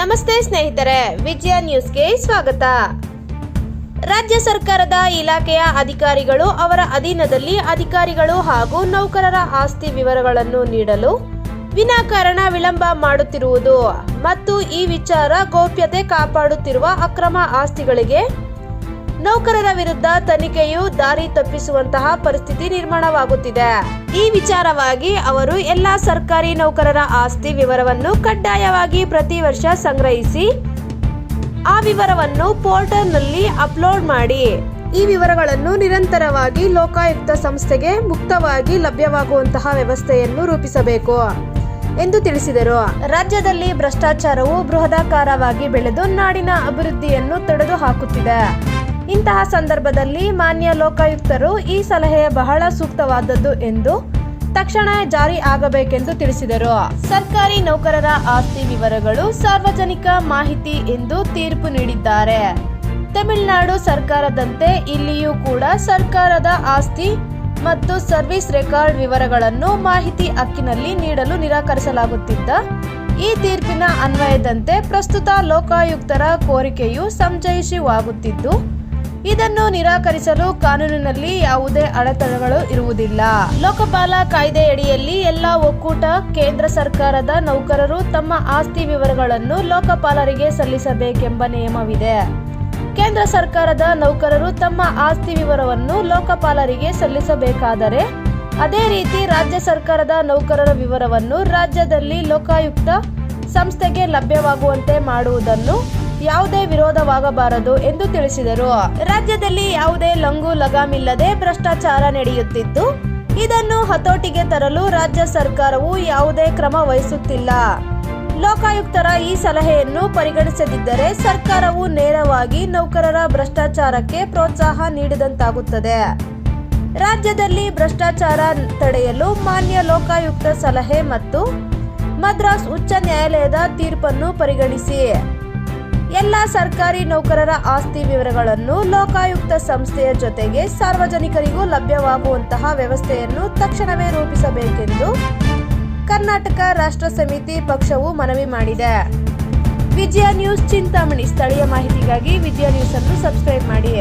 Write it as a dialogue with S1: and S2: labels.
S1: ನಮಸ್ತೆ ಸ್ನೇಹಿತರೆ, ವಿಜಯ ನ್ಯೂಸ್ಗೆ ಸ್ವಾಗತ. ರಾಜ್ಯ ಸರ್ಕಾರದ ಇಲಾಖೆಯ ಅಧಿಕಾರಿಗಳು ಅವರ ಅಧೀನದಲ್ಲಿ ಅಧಿಕಾರಿಗಳು ಹಾಗೂ ನೌಕರರ ಆಸ್ತಿ ವಿವರಗಳನ್ನು ನೀಡಲು ವಿನಾಕಾರಣ ವಿಳಂಬ ಮಾಡುತ್ತಿರುವುದು ಮತ್ತು ಈ ವಿಚಾರ ಗೌಪ್ಯತೆ ಕಾಪಾಡುತ್ತಿರುವ ಅಕ್ರಮ ಆಸ್ತಿಗಳಿಗೆ ನೌಕರರ ವಿರುದ್ಧ ತನಿಖೆಯು ದಾರಿ ತಪ್ಪಿಸುವಂತಹ ಪರಿಸ್ಥಿತಿ ನಿರ್ಮಾಣವಾಗುತ್ತಿದೆ. ಈ ವಿಚಾರವಾಗಿ ಅವರು ಎಲ್ಲಾ ಸರ್ಕಾರಿ ನೌಕರರ ಆಸ್ತಿ ವಿವರವನ್ನು ಕಡ್ಡಾಯವಾಗಿ ಪ್ರತಿ ವರ್ಷ ಸಂಗ್ರಹಿಸಿ, ಆ ವಿವರವನ್ನು ಪೋರ್ಟಲ್ನಲ್ಲಿ ಅಪ್ಲೋಡ್ ಮಾಡಿ. ಈ ವಿವರಗಳನ್ನು ನಿರಂತರವಾಗಿ ಲೋಕಾಯುಕ್ತ ಸಂಸ್ಥೆಗೆ ಮುಕ್ತವಾಗಿ ಲಭ್ಯವಾಗುವಂತಹ ವ್ಯವಸ್ಥೆಯನ್ನು ರೂಪಿಸಬೇಕು ಎಂದು ತಿಳಿಸಿದರು. ರಾಜ್ಯದಲ್ಲಿ ಭ್ರಷ್ಟಾಚಾರವು ಬೃಹದಾಕಾರವಾಗಿ ಬೆಳೆದು ನಾಡಿನ ಅಭಿವೃದ್ಧಿಯನ್ನು ತೊಡೆದು ಹಾಕುತ್ತಿದೆ ಇಂತಹ ಸಂದರ್ಭದಲ್ಲಿ ಮಾನ್ಯ ಲೋಕಾಯುಕ್ತರು ಈ ಸಲಹೆ ಬಹಳ ಸೂಕ್ತವಾದದ್ದು ಎಂದು ತಕ್ಷಣ ಜಾರಿ ಆಗಬೇಕೆಂದು ತಿಳಿಸಿದರು. ಸರ್ಕಾರಿ ನೌಕರರ ಆಸ್ತಿ ವಿವರಗಳು ಸಾರ್ವಜನಿಕ ಮಾಹಿತಿ ಎಂದು ತೀರ್ಪು ನೀಡಿದ್ದಾರೆ. ತಮಿಳುನಾಡು ಸರ್ಕಾರದಂತೆ ಇಲ್ಲಿಯೂ ಕೂಡ ಸರ್ಕಾರದ ಆಸ್ತಿ ಮತ್ತು ಸರ್ವಿಸ್ ರೆಕಾರ್ಡ್ ವಿವರಗಳನ್ನು ಮಾಹಿತಿ ಹಕ್ಕಿನಲ್ಲಿ ನೀಡಲು ನಿರಾಕರಿಸಲಾಗುತ್ತಿದ್ದ ಈ ತೀರ್ಪಿನ ಅನ್ವಯದಂತೆ ಪ್ರಸ್ತುತ ಲೋಕಾಯುಕ್ತರ ಕೋರಿಕೆಯು ಸಂಜಯಿಸುವಾಗುತ್ತಿದ್ದು ಇದನ್ನು ನಿರಾಕರಿಸಲು ಕಾನೂನಿನಲ್ಲಿ ಯಾವುದೇ ಅಡೆತಡೆಗಳು ಇರುವುದಿಲ್ಲ. ಲೋಕಪಾಲ ಕಾಯ್ದೆಯಡಿಯಲ್ಲಿ ಎಲ್ಲ ಒಕ್ಕೂಟ, ಕೇಂದ್ರ ಸರ್ಕಾರದ ನೌಕರರು ತಮ್ಮ ಆಸ್ತಿ ವಿವರಗಳನ್ನು ಲೋಕಪಾಲರಿಗೆ ಸಲ್ಲಿಸಬೇಕೆಂಬ ನಿಯಮವಿದೆ. ಕೇಂದ್ರ ಸರ್ಕಾರದ ನೌಕರರು ತಮ್ಮ ಆಸ್ತಿ ವಿವರವನ್ನು ಲೋಕಪಾಲರಿಗೆ ಸಲ್ಲಿಸಬೇಕಾದರೆ ಅದೇ ರೀತಿ ರಾಜ್ಯ ಸರ್ಕಾರದ ನೌಕರರ ವಿವರವನ್ನು ರಾಜ್ಯದಲ್ಲಿ ಲೋಕಾಯುಕ್ತ ಸಂಸ್ಥೆಗೆ ಲಭ್ಯವಾಗುವಂತೆ ಮಾಡುವುದನ್ನು ಯಾವುದೇ ವಿರೋಧವಾಗಬಾರದು ಎಂದು ತಿಳಿಸಿದರು. ರಾಜ್ಯದಲ್ಲಿ ಯಾವುದೇ ಲಂಗು ಲಗಾಮಿಲ್ಲದೆ ಭ್ರಷ್ಟಾಚಾರ ನಡೆಯುತ್ತಿದ್ದು, ಇದನ್ನು ಹತೋಟಿಗೆ ತರಲು ರಾಜ್ಯ ಸರ್ಕಾರವು ಯಾವುದೇ ಕ್ರಮ ವಹಿಸುತ್ತಿಲ್ಲ. ಲೋಕಾಯುಕ್ತರ ಈ ಸಲಹೆಯನ್ನು ಪರಿಗಣಿಸದಿದ್ದರೆ ಸರ್ಕಾರವು ನೇರವಾಗಿ ನೌಕರರ ಭ್ರಷ್ಟಾಚಾರಕ್ಕೆ ಪ್ರೋತ್ಸಾಹ ನೀಡಿದಂತಾಗುತ್ತದೆ. ರಾಜ್ಯದಲ್ಲಿ ಭ್ರಷ್ಟಾಚಾರ ತಡೆಯಲು ಮಾನ್ಯ ಲೋಕಾಯುಕ್ತ ಸಲಹೆ ಮತ್ತು ಮದ್ರಾಸ್ ಉಚ್ಚ ನ್ಯಾಯಾಲಯದ ತೀರ್ಪನ್ನು ಪರಿಗಣಿಸಿ. ಎಲ್ಲ ಸರ್ಕಾರಿ ನೌಕರರ ಆಸ್ತಿ ವಿವರಗಳನ್ನು ಲೋಕಾಯುಕ್ತ ಸಂಸ್ಥೆಯ ಜೊತೆಗೆ ಸಾರ್ವಜನಿಕರಿಗೂ ಲಭ್ಯವಾಗುವಂತಹ ವ್ಯವಸ್ಥೆಯನ್ನು ತಕ್ಷಣವೇ ರೂಪಿಸಬೇಕೆಂದು ಕರ್ನಾಟಕ ರಾಷ್ಟ್ರ ಸಮಿತಿ ಪಕ್ಷವು ಮನವಿ ಮಾಡಿದೆ. ವಿಜಯ ನ್ಯೂಸ್ ಚಿಂತಾಮಣಿ, ಸ್ಥಳೀಯ ಮಾಹಿತಿಗಾಗಿ ವಿಜಯ ನ್ಯೂಸ್ ಅನ್ನು ಸಬ್ಸ್ಕ್ರೈಬ್ ಮಾಡಿ.